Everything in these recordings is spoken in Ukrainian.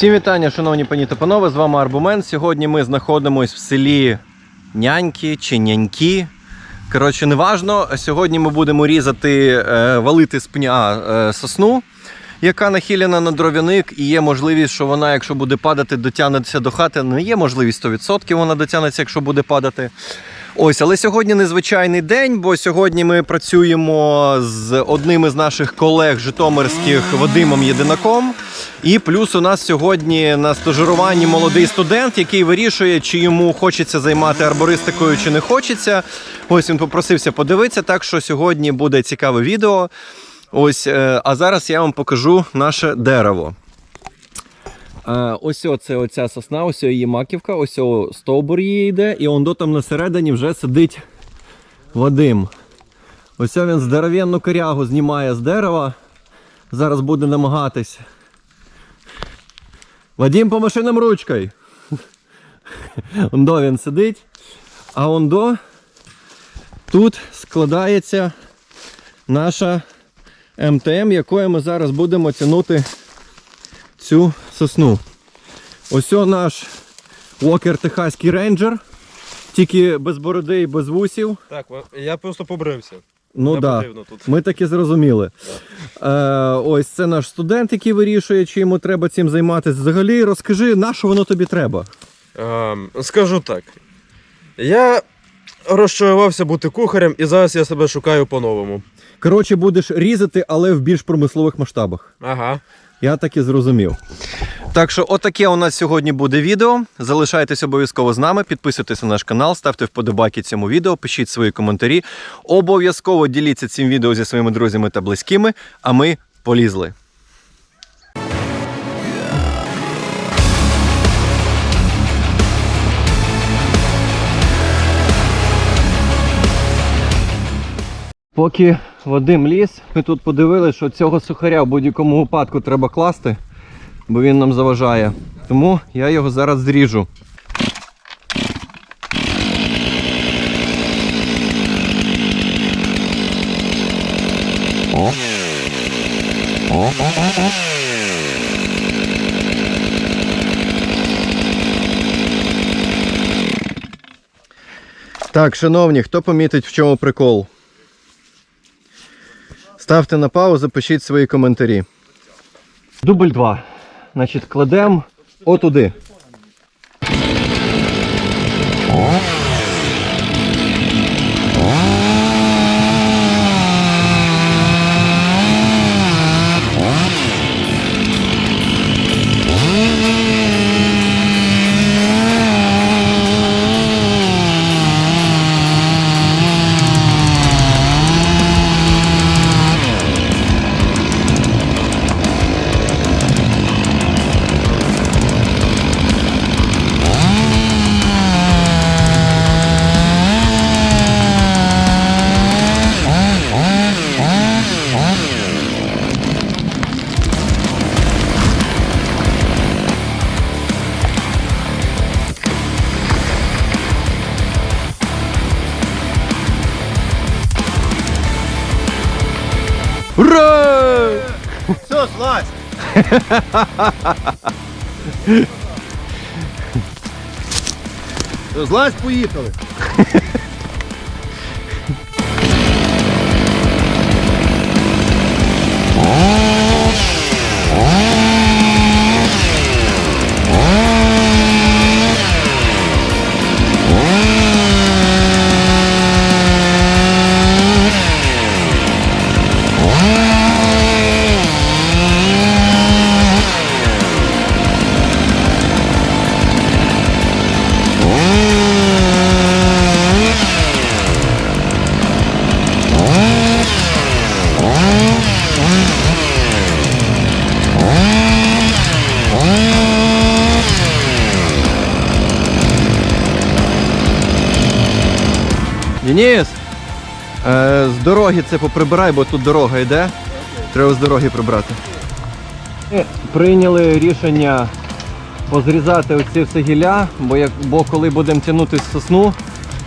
Всім вітання, шановні пані та панове, з вами Арбумен. Сьогодні ми знаходимося в селі Няньки чи Няньки. Коротше, неважно. Сьогодні ми будемо різати, е, валити з пня е, сосну, яка нахилена на дров'яник, і є можливість, що вона, якщо буде падати, дотягнеться до хати. Не є можливість 100% вона дотягнеться, якщо буде падати. Ось, але сьогодні незвичайний день, бо сьогодні ми працюємо з одним із наших колег житомирських Вадимом Єдинаком. І плюс у нас сьогодні на стажируванні молодий студент, який вирішує, чи йому хочеться займати арбористикою, чи не хочеться. Ось він попросився подивитися, так що сьогодні буде цікаве відео. Ось, е, а зараз я вам покажу наше дерево. Е, Ось це оця сосна, ось її маківка, ось стовбур її йде, і он до там на середині вже сидить Вадим. Ось він здоровенну корягу знімає з дерева. Зараз буде намагатись. Вадим по машинам ручкою. Ондо він сидить. А ондо тут складається наша МТМ, якою ми зараз будемо тягнути цю сосну. Ось наш Walker Техаський рейнджер. Тільки без бороди і без вусів. Так, я просто побрився. Ну так, да. тут. ми так і зрозуміли. Е, ось це наш студент, який вирішує, чи йому треба цим займатися. Взагалі, розкажи, на що воно тобі треба? Ем, скажу так. Я розчарувався бути кухарем і зараз я себе шукаю по-новому. Коротше, будеш різати, але в більш промислових масштабах. Ага. Я так і зрозумів. Так що, отаке у нас сьогодні буде відео. Залишайтесь обов'язково з нами, підписуйтесь на наш канал, ставте вподобайки цьому відео, пишіть свої коментарі. Обов'язково діліться цим відео зі своїми друзями та близькими, а ми полізли. Поки Вадим ліз, ми тут подивилися, що цього сухаря в будь-якому випадку треба класти, бо він нам заважає. Тому я його зараз зріжу. Так, шановні, хто помітить, в чому прикол? Ставте на паузу, пишіть свої коментарі. Дубль 2. Значить, кладемо отуди. Все, Злазь, поїхали. Денис, е, з дороги це поприбирай, бо тут дорога йде. Треба з дороги прибрати. Ми прийняли рішення позрізати оці все гілля, бо, як, бо коли будемо тягнути сосну,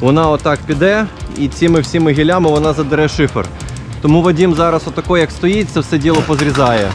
вона отак піде і цими всіми гіллями вона задере шифер. Тому Вадім зараз отако як стоїть, це все діло позрізає.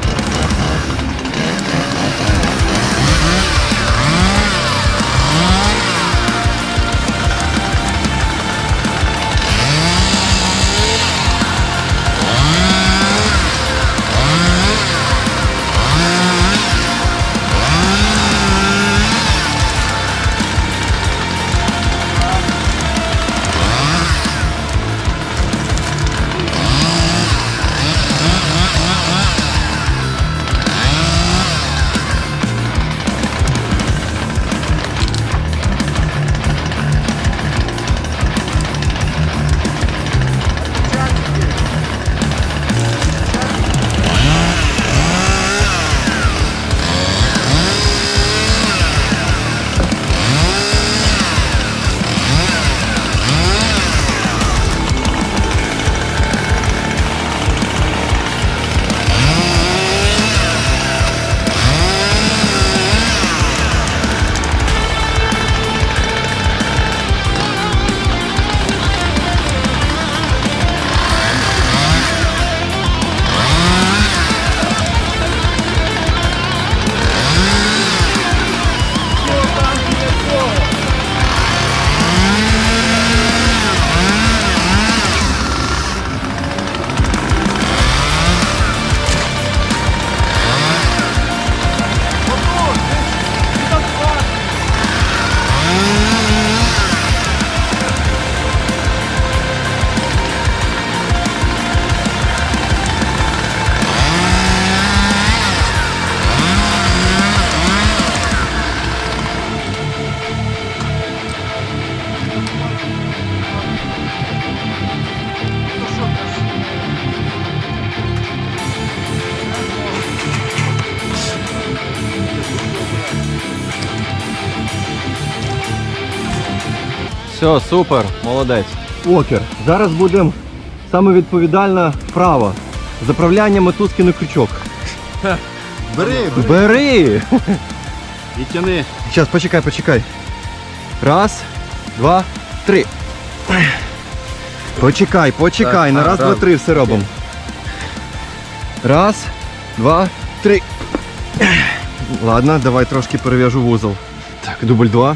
Все, супер, молодець. Окер. Зараз будемо саме відповідальна вправа. Заправляння мотузки на крючок. Бери, бери. Бери! І тяни. Зараз, почекай, почекай. Раз, два, три. Почекай, почекай. Так, На а, раз, два, три все робимо. Раз, два, три. Ладно, давай трошки перев'яжу вузол. Так, дубль два.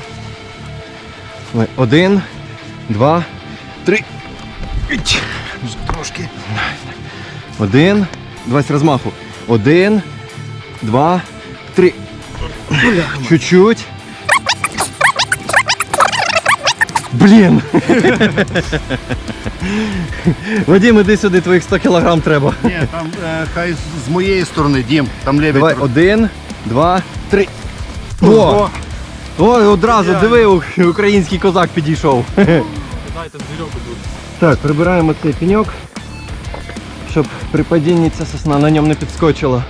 Один, два, три. Трошки. Один. Давай з розмаху. Один, два, три. Чуть-чуть. Блін. Вадим, іди сюди, твоїх 100 кілограм треба. Ні, там е, хай з- моєї сторони, Дім, там лебедь. Давай, один, два, три. О! Ой, одразу диви, у- український козак підійшов. Так, прибираємо цей пеньок, щоб при падінні ця сосна на ньому не підскочила.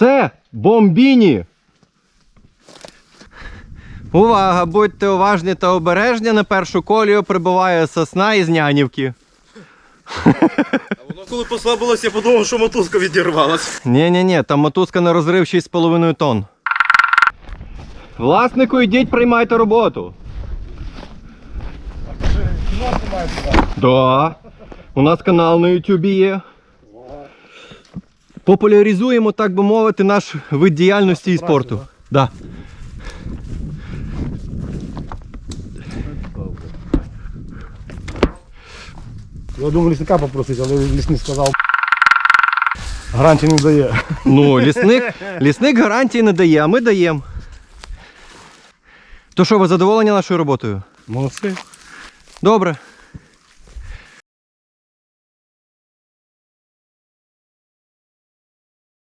Все, бомбіні! Увага! Будьте уважні та обережні. На першу колію прибуває сосна із нянівки. Воно коли послабилось, я подумав, що мотузка відірвалась. Ні-ні-ні, там мотузка на розрив 6,5 тонн. Власнику, йдіть, приймайте роботу. Да. У нас канал на Ютубі є. Популяризуємо, так би мовити, наш вид діяльності і спорту. Да. Я думав лісника попросити, але лісник сказав. Гарантії не дає. Ну, лісник, лісник гарантії не дає, а ми даємо. То що, ви задоволені нашою роботою? Молодці. Добре.